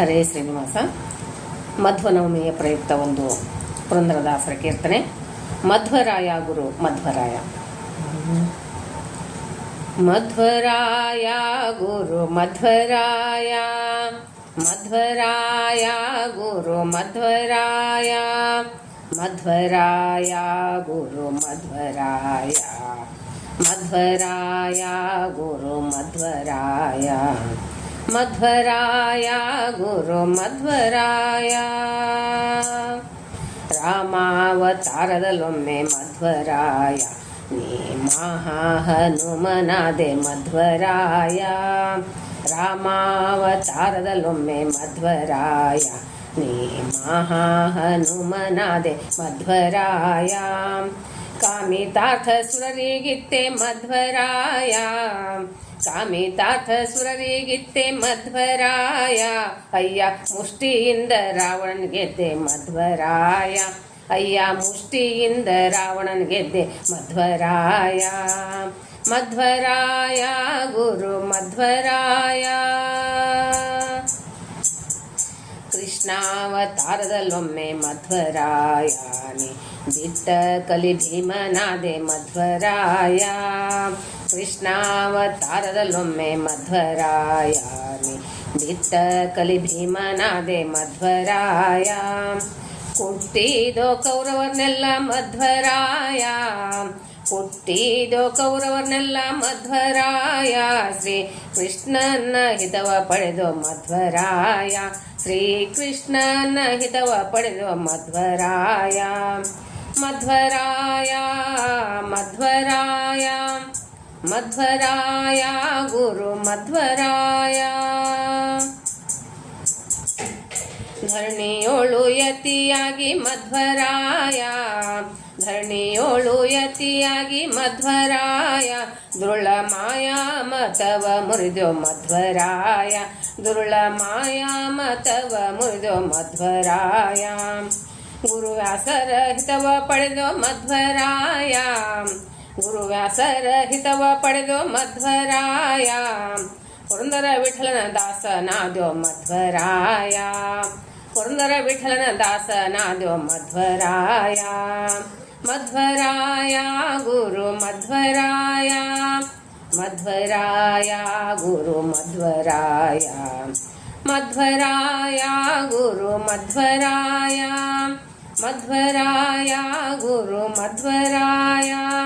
ಹರೇ ಶ್ರೀನಿವಾಸ ಮಧ್ವನವಮಿಯ ಪ್ರಯುಕ್ತ ಒಂದು ಪುರಂದರದಾಸರ ಕೀರ್ತನೆ ಮಧ್ವರಾಯ ಗುರು ಮಧ್ವರಾಯ ಮಧ್ವರಾಯ ಗುರು ಮಧ್ವರಾಯ ಮಧ್ವರಾಯ ಗುರು ಮಧ್ವರಾಯ ಮಧ್ವರಾಯ ಗುರು ಮಧ್ವರಾಯ ಮಧ್ವರಾಯ ಗುರು ಮಧ್ವರಾಯ मध्वराय गुरु ಮಧ್ವರಾಯ ರಾಮಾವತಾರದಲ್ಲೊಮ್ಮೆ ಮಧ್ವರಾಯ ನೀ ಮಹಾ ಮಹಾಹನುಮನಾದೆ ಮಧ್ವರಾಯ ರಾಮಾವತಾರದಲ್ಲೊಮ್ಮೆ ಮಧ್ವರಾಯ ನೀ ಮಹಾ ಮಹಾಹನುಮನಾದೆ ಮಧ್ವರಾಯ कामिताथ ताथ स्वररी गीते मध्यामी ताथ स्वरी गीते मध्वराया अय्या मुष्टी रावणन रावण मध्वराया अय्या मुष्टी इंद रावण गे मध्वराया मध्वराया गुरु मध्वरा ಕೃಷ್ಣಾವತಾರದಲ್ಲೊಮ್ಮೆ ಮಧ್ವರಾಯಾನೆ ದಿಟ್ಟ ಕಲಿ ಭೀಮನಾದೆ ಮಧ್ವರಾಯ ಕೃಷ್ಣಾವತಾರದಲ್ಲೊಮ್ಮೆ ಮಧ್ವರಾಯಾನೆ ದಿಟ್ಟ ಕಲಿ ಭೀಮನಾದೆ ಮಧ್ವರಾಯ ಕುಟ್ಟಿದೋ ಕೌರವರ್ನೆಲ್ಲ ಮಧ್ವರಾಯ ಕುಟ್ಟಿದೋ ಕೌರವರ್ನೆಲ್ಲ ಮಧ್ವರಾಯ ಶ್ರೀ ಕೃಷ್ಣನ ಹಿತವ ಪಡೆದೋ ಮಧ್ವರಾಯ ಶ್ರೀಕೃಷ್ಣನ ಹಿತವ ಪಡೆದು ಮಧ್ವರಾಯ ಮಧ್ವರಾಯ ಮಧ್ವರಾಯ ಮಧ್ವರಾಯ ಗುರು ಮಧ್ವರಾಯ ಧರಣಿಯೋಳು ಯತಿಯಾಗಿ ಮಧ್ವರಾಯ ಧರಣಿಯೋಳು ಯತಿಯಾಗಿ ಮಧ್ವರಾಯ ದೃಳ ಮಾಯಾ ಮತವ ಮುರಿದು ಮಧ್ವರಾಯ दुर्ल मायाव मु मधरायम गुरुव्यासर हित व पडेदो मध्वरायम गुरुव्यासर हित व पडेदो मध्वरायाृंदर विठलन दास ना दे मध्वरायांदर विठलन दास ना दो मधा मध्वराया गुरु मध्वराया मध्वराया गुरु मध्वराया गुरु मध्वराया गुरु मध्वराया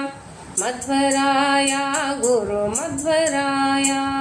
मध्वराया मध्वराया